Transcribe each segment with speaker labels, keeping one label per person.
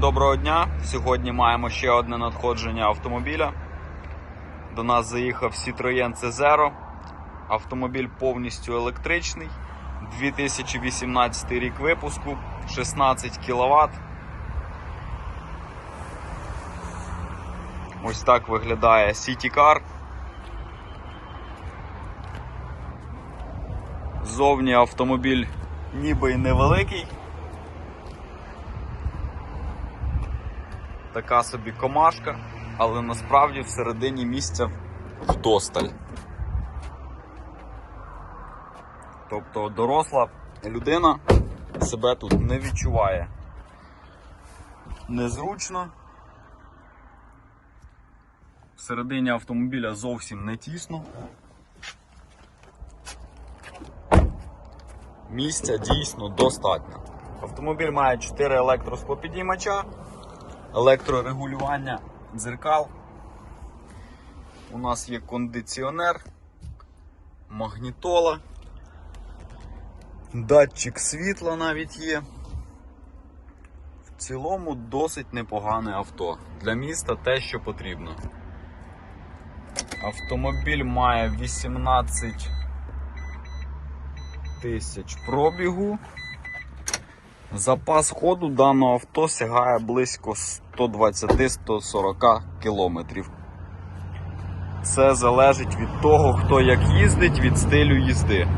Speaker 1: Доброго дня! Сьогодні маємо ще одне надходження автомобіля. До нас заїхав Citroën C0. Автомобіль повністю електричний. 2018 рік випуску, 16 кВт. Ось так виглядає City Car. Зовні автомобіль ніби й невеликий. Така собі комашка, але насправді всередині місця вдосталь. Тобто доросла людина себе тут не відчуває. Незручно. Всередині автомобіля зовсім не тісно. Місця дійсно достатньо. Автомобіль має 4 електросклопідіймача, електрорегулювання дзеркал. У нас є кондиціонер, магнітола, датчик світла навіть є. В цілому досить непогане авто. Для міста те, що потрібно. Автомобіль має 18 тисяч пробігу. Запас ходу даного авто сягає близько 120-140 кілометрів. Це залежить від того, хто як їздить, від стилю їзди.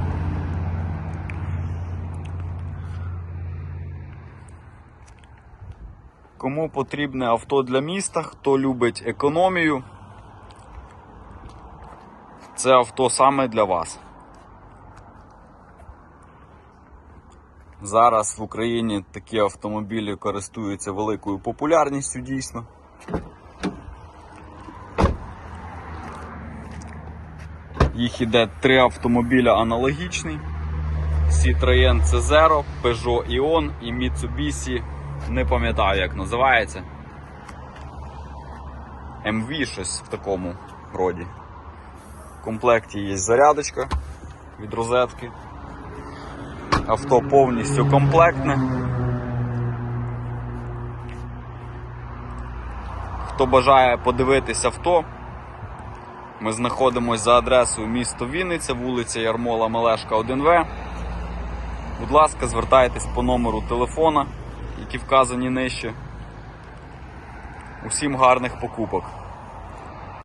Speaker 1: Кому потрібне авто для міста, хто любить економію, це авто саме для вас. Зараз в Україні такі автомобілі користуються великою популярністю дійсно. Їх іде три автомобіля аналогічні: Citroën C0, Peugeot Ion і Mitsubishi, не пам'ятаю як називається. MV щось в такому роді. В комплекті є зарядочка від розетки. Авто повністю комплектне. Хто бажає подивитись авто, ми знаходимося за адресою місто Вінниця, вулиця Ярмола Мелешка 1В. Будь ласка, звертайтесь по номеру телефона, які вказані нижче. Усім гарних покупок.